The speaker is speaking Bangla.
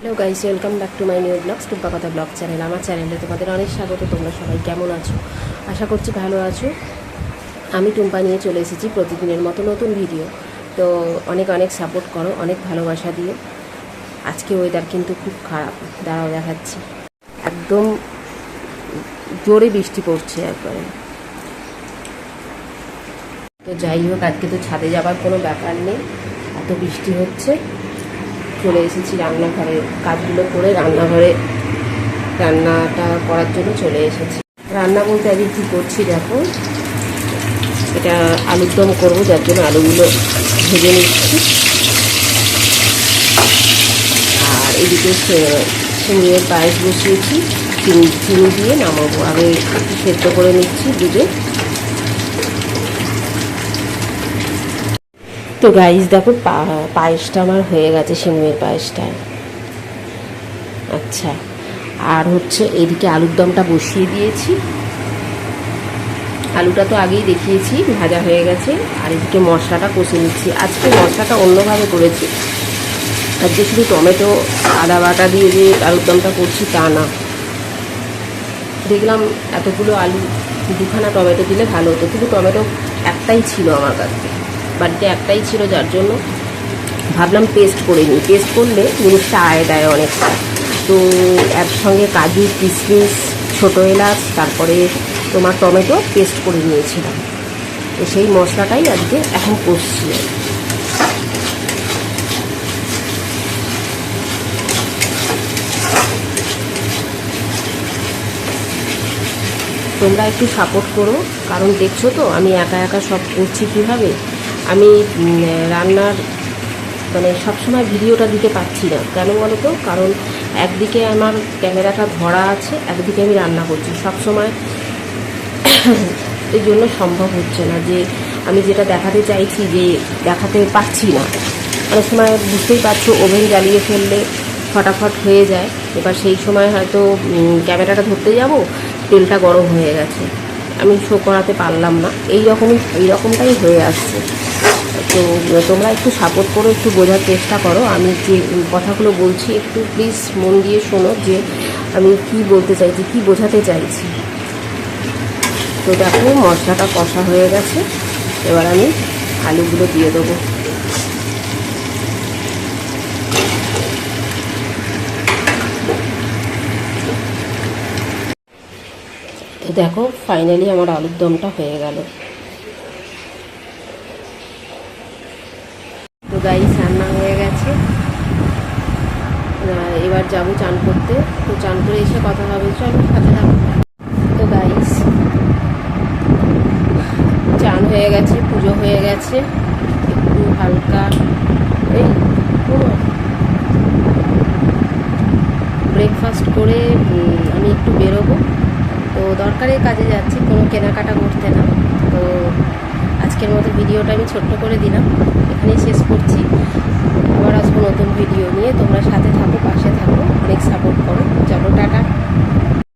Hello guys welcome back to my new blogs Tumpa কথা ব্লগ চ্যানেল আমার চ্যানেলে তোমাদের অনেক স্বাগত, তোমরা সবাই কেমন আছো? আশা করছি ভালো আছো। আমি টুম্পা নিয়ে চলে এসেছি প্রতিদিনের মতো নতুন ভিডিও তো অনেক অনেক সাপোর্ট করো, অনেক ভালোবাসা দিও। আজকে ওয়েদার কিন্তু খুব খারাপ, দাঁড়াও দেখাচ্ছি। একদম জোরে বৃষ্টি পড়ছে একবারে। তো যাই হোক, আজকে তো ছাদে যাবার কোনো ব্যাপার নেই, এত বৃষ্টি হচ্ছে। চলে এসেছি রান্নাঘরে, কাজগুলো করে রান্নাঘরে রান্নাটা করার জন্য চলে এসেছি। রান্না বলতে আজকে কী করছি দেখো, এটা আলুর দম করব, যার জন্য আলুগুলো ভেজে নিচ্ছি। আর এদিকে সিঙ্গের পায়েস বসিয়েছি, চিনি চিনি দিয়ে নামাবো। আমি সেদ্ধ করে নিচ্ছি দুধে। তো গাইস দেখো পায়েসটা আমার হয়ে গেছে সিমের পায়েসটা আচ্ছা আর হচ্ছে এদিকে আলুর দমটা বসিয়ে দিয়েছি। আলুটা তো আগেই দেখিয়েছি, ভাজা হয়ে গেছে, আর এদিকে মশলাটা কষে নিচ্ছি। আজকে মশলাটা অন্যভাবে করেছি। আজকে শুধু টমেটো, আদা বাটা দিয়ে যে আলুর দমটা করছি তা না। দেখলাম এতগুলো আলু, দুখানা টমেটো দিলে ভালো হতো, কিন্তু টমেটো একটাই ছিল আমার কাছে। বাড়িতে একটাই ছিল যার জন্য ভাবলাম পেস্ট করে নিই। পেস্ট করলে জিনিসটা আয় দেয় অনেকটা। তো এর সঙ্গে কাজু কিশমিশ ছোটো এলাচ, তারপরে তোমার টমেটো পেস্ট করে নিয়েছিলাম। তো সেই মশলাটাই আজকে এখন কষছি তোমরা একটু সাপোর্ট করো, কারণ দেখছ তো আমি একা একা সব করছি কীভাবে? আমি রান্নার মানে সবসময় ভিডিওটা দিতে পারছি না। কেন বলো তো কারণ একদিকে আমার ক্যামেরাটা ধরা আছে, একদিকে আমি রান্না করছি। সবসময় এই জন্য সম্ভব হচ্ছে না যে আমি যেটা দেখাতে চাইছি যে দেখাতে পারছি না। অনেক সময় বুঝতেই পারছ, ওভেন জ্বালিয়ে ফেললে ফটাফট হয়ে যায়। এবার সেই সময় হয়তো ক্যামেরাটা ধরতে যাব, তেলটা গরম হয়ে গেছে। আমি শো করাতে পারলাম না। এই রকমই এই রকমটাই হয়ে আসছে। তো তোমরা একটু সাপোর্ট করো, একটু বোঝার চেষ্টা করো। আমি যে কথাগুলো বলছি, একটু প্লিজ মন দিয়ে শোনো যে আমি কি বলতে চাইছি, কি বোঝাতে চাইছি। তো দেখো, মশলাটা কষা হয়ে গেছে। এবার আমি আলুগুলো দিয়ে দেবো। তো দেখো ফাইনালি আমার আলুর দমটা হয়ে গেল। তো গাইস, রান্না হয়ে গেছে। এবার যাব চান করতে। তো চান করে এসে কথা হবে, চলো সাথে থাকো। তো গাইস, চান হয়ে গেছে, পুজো হয়ে গেছে। একটু হালকা, এই ব্রেকফাস্ট করে আমি একটু বেরোবো। তো দরকারের কাজে যাচ্ছি, কোনো কেনাকাটা করতে না। তো আজকের মতো ভিডিওটা আমি ছোট্ট করে দিলাম। এখানেই শেষ করছি। আবার আসব নতুন ভিডিও নিয়ে। তোমরা সাথে থাকো, পাশে থাকো, অনেক সাপোর্ট করো। চলো, টাটা।